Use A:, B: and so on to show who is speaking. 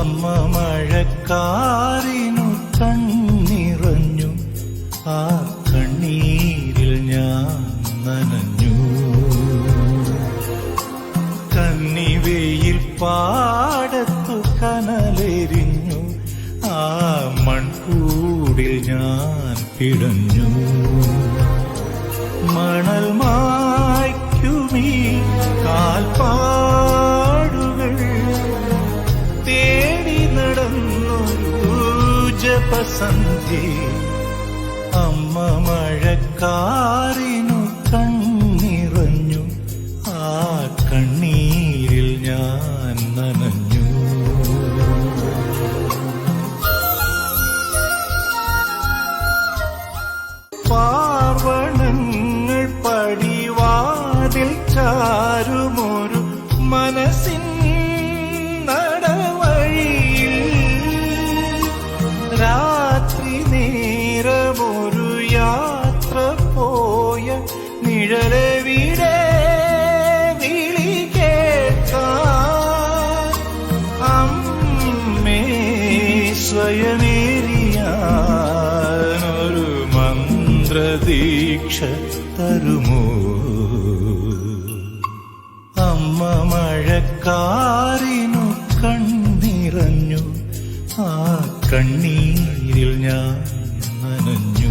A: അമ്മ മഴക്കാറിനു കണ്ണിറഞ്ഞു ആ കണ്ണീരിൽ ഞാൻ നനഞ്ഞു. കന്നിവെയിൽ പാടത്തു കനലെരിഞ്ഞു. ആ മൺകൂടിൽ ഞാൻ പിടഞ്ഞു മണൽ ജപസന്ധി അമ്മ മഴക്കാറിനു കണ്ണിറഞ്ഞു ആ കണ്ണീരിൽ ഞാൻ നനഞ്ഞു. പാർവണങ്ങൾ പടിവാതിൽ ചാരുമൊരു മനസ്സിൻ നേരമൊരു യാത്ര പോയ വിളി കേൾക്കാൻ. അമ്മേ മന്ത്രദീക്ഷ തരുമോ? അമ്മ മഴക്കാരിനു കണ്ണിറഞ്ഞു ആ കണ്ണീരിൽ ഞാൻ നനഞ്ഞു